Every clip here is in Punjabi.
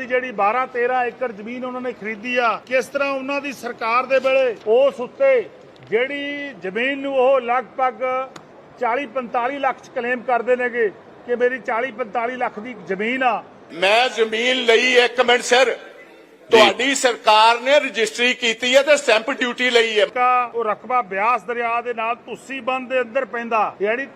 ਦੀ ਜਿਹੜੀ 12 13 ਏਕੜ ਜ਼ਮੀਨ ਉਹਨਾਂ ਨੇ ਖਰੀਦੀ ਆ ਕਿਸ ਤਰ੍ਹਾਂ ਉਹਨਾਂ ਦੀ ਸਰਕਾਰ ਦੇ ਵੇਲੇ ਉਸ ਉੱਤੇ ਜਿਹੜੀ ਜ਼ਮੀਨ ਨੂੰ ਉਹ ਲਗਭਗ 40 45 ਲੱਖ ਚ ਕਲੇਮ ਕਰਦੇ ਨੇਗੇ ਕਿ ਮੇਰੀ 40 45 ਲੱਖ ਦੀ ਜ਼ਮੀਨ ਆ। ਮੈਂ ਜ਼ਮੀਨ ਲਈ ਇੱਕ ਮਿੰਟ ਸਰ ਤੁਹਾਡੀ ਸਰਕਾਰ ਨੇ ਰਜਿਸਟਰੀ ਕੀਤੀ ਹੈ ਤੇ ਸਟੈਂਪ ਡਿਊਟੀ ਲਈ ਹੈ। ਕਾ ਉਹ ਰਕਬਾ ਬਿਆਸ ਦਰਿਆ ਦੇ ਨਾਲ ਤੁਸੀਂ ਬੰਦ ਦੇ ਅੰਦਰ ਪੈਂਦਾ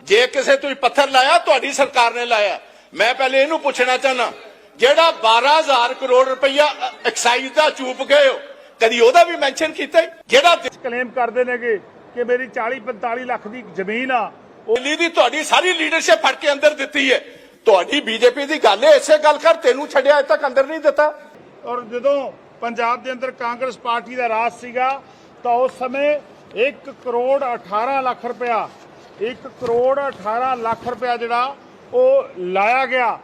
ਜੇ ਕਿਸੇ ਤੁਸੀਂ ਪੱਥਰ ਲਾਇਆ ਤੁਹਾਡੀ ਸਰਕਾਰ ਨੇ ਲਾਇਆ। ਮੈਂ ਪਹਿਲੇ ਇਹਨੂੰ ਪੁੱਛਣਾ ਚਾਹਨਾ ਜਿਹੜਾ 12000 ਕਰੋੜ ਰੁਪਈਆ ਐਕਸਾਈਜ਼ ਦਾ ਚੂਪ ਗਏ ਹੋ। ਕਦੀ ਉਹਦਾ ਵੀ ਮੈਂਸ਼ਨ ਕੀਤਾ? ਜਿਹੜਾ ਕਲੇਮ ਕਰਦੇ ਨੇਗੇ ਕਿ ਮੇਰੀ 40 45 ਲੱਖ ਦੀ ਜ਼ਮੀਨ ਆ। ਉਹ ਦਿੱਲੀ ਦੀ ਤੁਹਾਡੀ ਸਾਰੀ ਲੀਡਰਸ਼ਿਪ ਫੜ ਕੇ ਅੰਦਰ ਦਿੱਤੀ ਹੈ। ਤੁਹਾਡੀ ਬੀਜੇਪੀ ਦੀ ਗੱਲ ਹੈ ਇਸੇ ਗੱਲ ਕਰ ਤੈਨੂੰ ਛੱਡਿਆ ਅਜੇ ਤੱਕ ਅੰਦਰ ਨਹੀਂ ਦਿੱਤਾ। ਔਰ ਜਦੋਂ ਪੰਜਾਬ ਦੇ ਅੰਦਰ ਕਾਂਗਰਸ ਪਾਰਟੀ ਦਾ ਰਾਜ ਸੀਗਾ ਤਾਂ ਉਸ ਸਮੇਂ 1 ਕਰੋੜ 18 ਲੱਖ ਰੁਪਇਆ 1 ਕਰੋੜ 18 ਲੱਖ ਰੁਪਇਆ ਜਿਹੜਾ ਉਹ ਲਾਇਆ ਗਿਆ।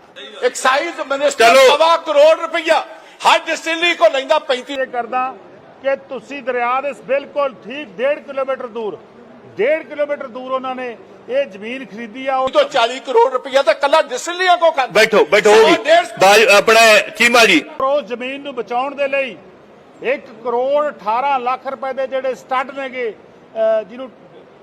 Excise minister. ਸਵਾ ਕਰੋੜ ਰੁਪਈਆ ਹਰ ਡਿਸਟਿਲਰੀ ਕੋ ਲੈਂਦਾ 35 ਇਹ ਕਰਦਾ ਕਿ ਤੁਸੀਂ ਦਰਿਆ ਦੇ ਬਿਲਕੁਲ ਠੀਕ 1.5 ਕਿਲੋਮੀਟਰ ਦੂਰ 1.5 ਕਿਲੋਮੀਟਰ ਦੂਰ ਉਹਨਾਂ ਨੇ ਇਹ ਜ਼ਮੀਨ ਖਰੀਦੀ ਆ। ਉਹ ਤੋਂ 40 ਕਰੋੜ ਰੁਪਈਆ ਤਾਂ ਕੱਲਾ ਡਿਸਟਿਲਰੀਆਂ ਕੋ ਖਾਂਦਾ। ਬੈਠੋ ਬੈਠੋ ਜੀ। ਬਾਜ ਆਪਣਾ ਚੀਮਾ ਜੀ। ਉਸ ਜ਼ਮੀਨ ਨੂੰ ਬਚਾਉਣ ਦੇ ਲਈ 1 ਕਰੋੜ 18 ਲੱਖ ਰੁਪਏ ਦੇ ਜਿਹੜੇ ਸਟੱਡ ਨੇਗੇ ਜਿਹਨੂੰ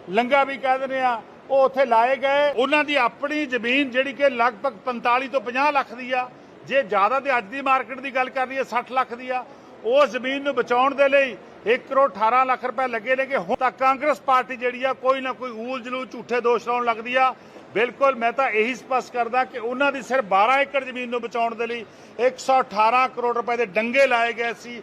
ਲੰਗਾ ਵੀ ਕਹਿ ਦਿੰਦੇ ਆ ਉਹ ਉੱਥੇ ਲਾਏ ਗਏ। ਉਹਨਾਂ ਦੀ ਆਪਣੀ ਜ਼ਮੀਨ ਜਿਹੜੀ ਕਿ ਲਗਭਗ 45 ਤੋਂ 50 ਲੱਖ ਦੀ ਆ। ਜੇ ਜ਼ਿਆਦਾ ਤੇ ਅੱਜ ਦੀ ਮਾਰਕੀਟ ਦੀ ਗੱਲ ਕਰ ਲਈਏ 60 ਲੱਖ ਦੀ ਆ। ਉਹ ਜ਼ਮੀਨ ਨੂੰ ਬਚਾਉਣ ਦੇ ਲਈ 1 ਕਰੋੜ 18 ਲੱਖ ਰੁਪਏ ਲੱਗੇ ਨੇ ਕਿ ਹੁਣ ਤਾਂ ਕਾਂਗਰਸ ਪਾਰਟੀ ਜਿਹੜੀ ਆ, ਕੋਈ ਨਾ ਕੋਈ ਊਲ ਜਲੂ ਝੂਠੇ ਦੋਸ਼ ਲਾਉਣ ਲੱਗਦੀ ਆ। ਬਿਲਕੁਲ, ਮੈਂ ਤਾਂ ਇਹੀ ਸਪਸ਼ਟ ਕਰਦਾ ਕਿ ਉਹਨਾਂ ਦੀ ਸਿਰਫ 12 ਏਕੜ ਜ਼ਮੀਨ ਨੂੰ ਬਚਾਉਣ ਦੇ ਲਈ 118 ਕਰੋੜ ਰੁਪਏ ਦੇ ਡੰਗੇ ਲਾਏ ਗਏ ਸੀ।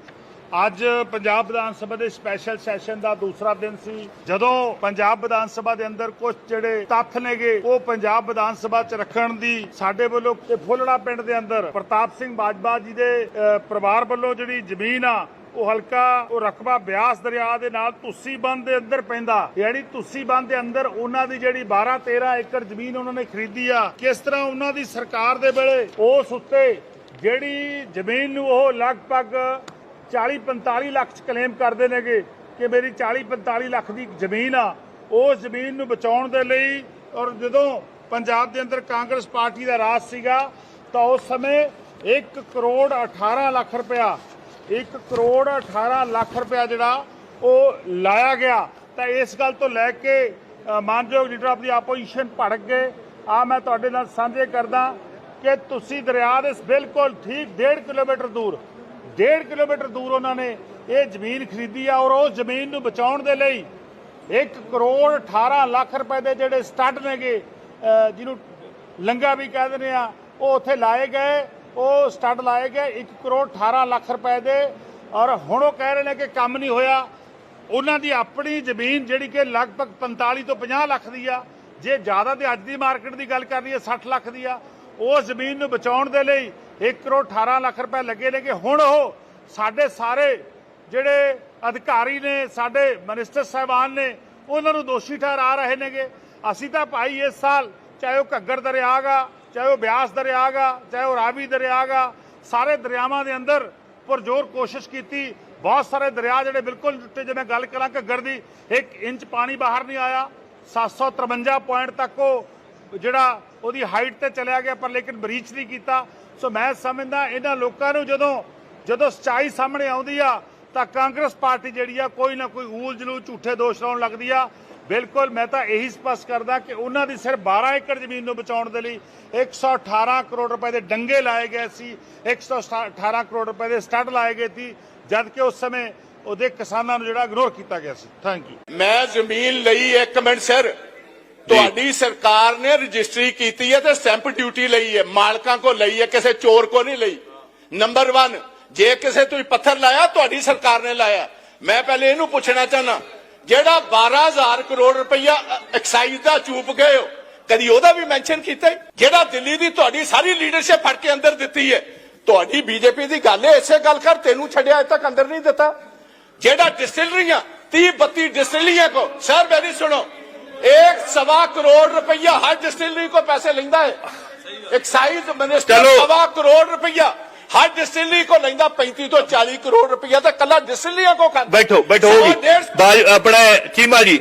ਅੱਜ ਪੰਜਾਬ ਵਿਧਾਨ ਸਭਾ ਦੇ ਸਪੈਸ਼ਲ ਸੈਸ਼ਨ ਦਾ ਦੂਸਰਾ ਦਿਨ ਸੀ। ਜਦੋਂ ਪੰਜਾਬ ਵਿਧਾਨ ਸਭਾ ਦੇ ਅੰਦਰ ਕੁਝ ਜਿਹੜੇ ਤੱਥ ਨੇਗੇ, ਉਹ ਪੰਜਾਬ ਵਿਧਾਨ ਸਭਾ 'ਚ ਰੱਖਣ ਦੀ ਸਾਡੇ ਵੱਲੋਂ ਤੇ ਫੁੱਲੜਾ ਪਿੰਡ ਦੇ ਅੰਦਰ ਪ੍ਰਤਾਪ ਸਿੰਘ ਬਾਜਵਾ ਜੀ ਦੇ ਪਰਿਵਾਰ ਵੱਲੋਂ ਜਿਹੜੀ ਜ਼ਮੀਨ ਆ, ਉਹ ਹਲਕਾ, ਉਹ ਰਕਬਾ ਬਿਆਸ ਦਰਿਆ ਦੇ ਨਾਲ ਤੁਸੀ ਬੰਦ ਦੇ ਅੰਦਰ ਪੈਂਦਾ। ਯਾਨੀ ਤੁਸੀ ਬੰਦ ਦੇ ਅੰਦਰ ਉਹਨਾਂ ਦੀ ਜਿਹੜੀ 12 13 ਏਕੜ ਜ਼ਮੀਨ ਉਹਨਾਂ ਨੇ ਖਰੀਦੀ ਆ, ਕਿਸ ਤਰ੍ਹਾਂ ਉਹਨਾਂ ਦੀ ਸਰਕਾਰ ਦੇ ਵੇਲੇ ਉਸ ਉੱਤੇ ਜਿਹੜੀ ਜ਼ਮੀਨ ਨੂੰ ਉਹ ਲਗਭਗ 40 45 ਲੱਖ ਚ ਕਲੇਮ ਕਰਦੇ ਨੇਗੇ ਕਿ ਮੇਰੀ 40 45 ਲੱਖ ਦੀ ਜ਼ਮੀਨ ਆ ਉਸ ਜ਼ਮੀਨ ਨੂੰ ਬਚਾਉਣ ਦੇ ਲਈ ਔਰ ਜਦੋਂ ਪੰਜਾਬ ਦੇ ਅੰਦਰ ਕਾਂਗਰਸ ਪਾਰਟੀ ਦਾ ਰਾਜ ਸੀਗਾ, ਤਾਂ ਉਸ ਸਮੇਂ 1 ਕਰੋੜ 18 ਲੱਖ ਰੁਪਇਆ 1 ਕਰੋੜ 18 ਲੱਖ ਰੁਪਇਆ ਜਿਹੜਾ ਉਹ ਲਾਇਆ ਗਿਆ। ਤਾਂ ਇਸ ਗੱਲ ਤੋਂ ਲੈ ਕੇ ਮਾਨਯੋਗ ਲੀਡਰ ਆਫ ਦੀ ਆਪੋਜੀਸ਼ਨ ਭੜਕ ਗਏ। ਆ ਮੈਂ ਤੁਹਾਡੇ ਨਾਲ ਸਾਂਝੇ ਕਰਦਾ ਕਿ ਤੁਸੀਂ ਦਰਿਆ ਦੇ ਬਿਲਕੁਲ ਠੀਕ 1.5 ਕਿਲੋਮੀਟਰ ਦੂਰ 1.5 ਕਿਲੋਮੀਟਰ ਦੂਰ ਉਹਨਾਂ ਨੇ ਇਹ ਜ਼ਮੀਨ ਖਰੀਦੀ ਆ ਔਰ ਉਸ ਜ਼ਮੀਨ ਨੂੰ ਬਚਾਉਣ ਦੇ ਲਈ 1 ਕਰੋੜ 18 ਲੱਖ ਰੁਪਏ ਦੇ ਜਿਹੜੇ ਸਟੱਡ ਨੇਗੇ ਜਿਹਨੂੰ ਲੰਗਾ ਵੀ ਕਹਿ ਦਿੰਦੇ ਆ, ਉਹ ਉੱਥੇ ਲਾਏ ਗਏ, ਉਹ ਸਟੱਡ ਲਾਏ ਗਏ 1 ਕਰੋੜ 18 ਲੱਖ ਰੁਪਏ ਦੇ ਔਰ ਹੁਣ ਉਹ ਕਹਿ ਰਹੇ ਨੇ ਕਿ ਕੰਮ ਨਹੀਂ ਹੋਇਆ। ਉਹਨਾਂ ਦੀ ਆਪਣੀ ਜ਼ਮੀਨ ਜਿਹੜੀ ਕਿ ਲਗਭਗ 45 ਤੋਂ 50 ਲੱਖ ਦੀ ਆ, ਜੇ ਜ਼ਿਆਦਾ ਤੇ ਅੱਜ ਦੀ ਮਾਰਕੀਟ ਦੀ ਗੱਲ ਕਰ ਲਈਏ 60 ਲੱਖ ਦੀ ਆ ਉਸ ਜ਼ਮੀਨ ਨੂੰ ਬਚਾਉਣ ਦੇ ਲਈ 1 ਕਰੋੜ 18 ਲੱਖ ਰੁਪਏ ਲੱਗੇ ਨੇ ਕਿ ਹੁਣ ਉਹ ਸਾਡੇ ਸਾਰੇ ਜਿਹੜੇ ਅਧਿਕਾਰੀ ਨੇ, ਸਾਡੇ ਮਿਨਿਸਟਰ ਸਾਹਿਬਾਨ ਨੇ, ਉਹਨਾਂ ਨੂੰ ਦੋਸ਼ੀ ਠਹਿਰਾ ਰਹੇ ਨੇਗੇ। ਅਸੀਂ ਤਾਂ ਭਾਈ ਇਸ ਸਾਲ ਚਾਹੇ ਉਹ ਘੱਗਰ ਦਰਿਆ ਗਾ ਚਾਹੇ ਉਹ ਬਿਆਸ ਦਰਿਆ ਗਾ ਚਾਹੇ ਉਹ ਰਾਵੀ ਦਰਿਆ ਗਾ ਸਾਰੇ ਦਰਿਆਵਾਂ ਦੇ ਅੰਦਰ ਪੁਰਜੋਰ ਕੋਸ਼ਿਸ਼ ਕੀਤੀ। ਬਹੁਤ ਸਾਰੇ ਦਰਿਆ ਜਿਹੜੇ ਬਿਲਕੁਲ ਟੁੱਟੇ ਜਿਵੇਂ ਗੱਲ ਕਰਾਂ ਘੱਗਰ ਦੀ 1 ਇੰਚ ਪਾਣੀ ਬਾਹਰ ਨਹੀਂ ਆਇਆ। 753 ਪੁਆਇੰਟ ਤੱਕ ਉਹ ਜਿਹੜਾ ਉਹਦੀ ਹਾਈਟ ਤੇ ਚਲਿਆ ਗਿਆ, ਪਰ ਲੇਕਿਨ ਬਰੀਚ ਨਹੀਂ ਕੀਤਾ। ਸੋ ਮੈਂ ਸਮਝਦਾ ਇਹਨਾਂ ਲੋਕਾਂ ਨੂੰ ਜਦੋਂ ਜਦੋਂ ਸਚਾਈ ਸਾਹਮਣੇ ਆਉਂਦੀ ਆ, ਤਾਂ ਕਾਂਗਰਸ ਪਾਰਟੀ ਜਿਹੜੀ ਆ, ਕੋਈ ਨਾ ਕੋਈ ਊਲ ਜਲੂ ਝੂਠੇ ਦੋਸ਼ ਲਾਉਣ ਲੱਗਦੀ ਆ। ਬਿਲਕੁਲ, ਮੈਂ ਤਾਂ ਇਹੀ ਸਪਸ਼ਟ ਕਰਦਾ ਕਿ ਉਹਨਾਂ ਦੀ ਸਿਰਫ 12 ਏਕੜ ਜ਼ਮੀਨ ਨੂੰ ਬਚਾਉਣ ਦੇ ਲਈ 118 ਕਰੋੜ ਰੁਪਏ ਦੇ ਡੰਗੇ ਲਾਏ ਗਏ ਸੀ 118 ਕਰੋੜ ਰੁਪਏ ਦੇ ਸਟੱਡ ਲਾਏ ਗਏ ਸੀ ਜਦ ਕਿ ਉਸ ਸਮੇਂ ਉਹਦੇ ਕਿਸਾਨਾਂ ਨੂੰ ਜਿਹੜਾ ਇਗਨੋਰ ਕੀਤਾ ਗਿਆ ਸੀ। ਥੈਂਕ ਯੂ ਮੈਂ ਜ਼ਮੀਨ ਲਈ ਇੱਕ ਮਿੰਟ, ਸਰ। ਤੁਹਾਡੀ ਸਰਕਾਰ ਨੇ ਰਜਿਸਟਰੀ ਕੀਤੀ ਹੈ ਤੇ ਸਟੈਂਪ ਡਿਊਟੀ ਲਈ ਹੈ। ਮਾਲਕਾਂ ਕੋ ਲਈ ਹੈ, ਕਿਸੇ ਚੋਰ ਕੋ ਨਹੀਂ ਲਈ। ਨੰਬਰ 1 ਜੇ ਕਿਸੇ ਤੁਸੀਂ ਪੱਥਰ ਲਾਇਆ, ਤੁਹਾਡੀ ਸਰਕਾਰ ਨੇ ਲਾਇਆ। ਮੈਂ ਪਹਿਲੇ ਇਹਨੂੰ ਪੁੱਛਣਾ ਚਾਹਨਾ ਜਿਹੜਾ 12000 ਕਰੋੜ ਰੁਪਈਆ ਐਕਸਾਈਜ਼ ਦਾ ਚੂਪ ਗਏ ਹੋ, ਕਦੀ ਉਹਦਾ ਵੀ ਮੈਂਸ਼ਨ ਕੀਤਾ ਜਿਹੜਾ ਦਿੱਲੀ ਦੀ ਤੁਹਾਡੀ ਸਾਰੀ ਲੀਡਰਸ਼ਿਪ ਫੜ ਕੇ ਅੰਦਰ ਦਿੱਤੀ ਹੈ, ਤੁਹਾਡੀ ਬੀਜੇਪੀ ਦੀ ਗੱਲ ਹੈ, ਇਸੇ ਗੱਲ ਕਰ ਤੈਨੂੰ ਛੱਡਿਆ ਅਜੇ ਤੱਕ ਅੰਦਰ ਨਹੀਂ ਦਿੱਤਾ। ਜਿਹੜਾ ਡਿਸਟਿਲਰੀਆਂ 30 32 ਡਿਸਟਿਲਰੀਆਂ ਕੋ, ਸਰ ਮੇਰੀ ਸੁਣੋ एक सवा करोड़ रुपया हर डिस्टिलरी को पैसे लेंदा है एक्साइज मिनिस्टर चलो। सवा करोड़ रुपया हर डिस्टिलरी को लेंदा 35 ਤੋਂ 40 ਕਰੋੜ ਰੁਪਇਆ ਤਾਂ ਕੱਲਾ ਡਿਸਟਿਲਰੀਆਂ ਕੋ ਖਾਂਦਾ ਬੈਠੋ ਬੈਠੋ ਸਵਾ ਜੀ ਡੇਢ ਬਾਜ ਆਪਣਾ ਚੀਮਾ ਜੀ